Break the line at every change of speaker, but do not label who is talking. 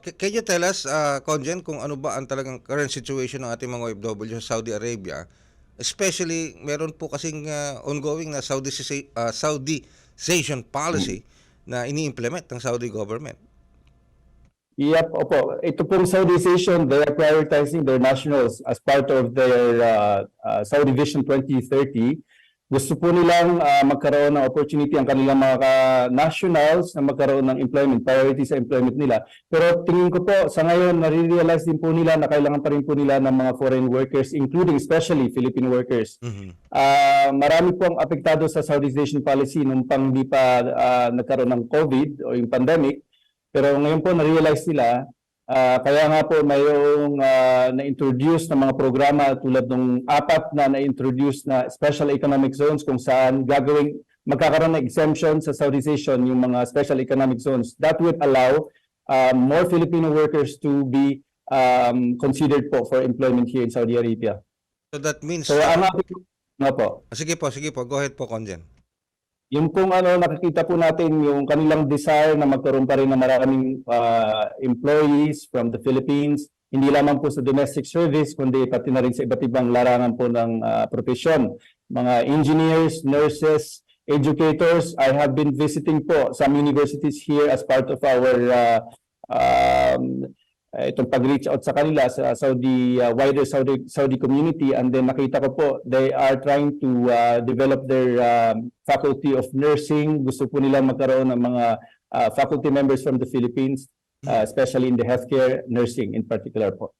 Ca- Can you tell us, uh, Conjen, kung ano ba ang talagang current situation ng ating mga OFW sa Saudi Arabia? Especially, meron po kasing uh, ongoing na Saudi uh, Saudization policy na ini-implement ng Saudi government.
Yep, opo. Ito pong Saudization, they are prioritizing their nationals as part of their uh, uh, Saudi Vision 2030. Gusto po nilang uh, magkaroon ng opportunity ang kanilang mga nationals na magkaroon ng employment, priority sa employment nila. Pero tingin ko po, sa ngayon, nare-realize din po nila na kailangan pa rin po nila ng mga foreign workers, including especially Philippine workers.
Mhm.
Ah, marami pong apektado sa Saudization policy nung pang di pa ah, nagkaroon ng COVID o yung pandemic. Pero ngayon po na-realize nila, ah, kaya nga po mayroong ah, na-introduce na mga programa tulad ng apat na na-introduce na special economic zones kung saan gagawing magkakaroon ng exemption sa Saudization yung mga special economic zones. That would allow ah, more Filipino workers to be um, considered po for employment here in Saudi Arabia.
So that means,
So ang nga po,
sige po, sige po, go ahead po, Conjen.
Yung pong ano nakikita po natin yung kanilang desire na magkaroon pa rin ng maraming ah, employees from the Philippines, hindi lamang po sa domestic service kundi pati na rin sa iba't ibang larangan po ng ah, profesyon. Mga engineers, nurses, educators, I have been visiting po some universities here as part of our ah, um, eh, itong pag-reach out sa kanila sa Saudi uh, wider Saudi Saudi community. And then nakita ko po they are trying to uh, develop their um, faculty of nursing. Gusto po nila magkaroon ng mga uh, faculty members from the Philippines uh, especially in the healthcare nursing in particular po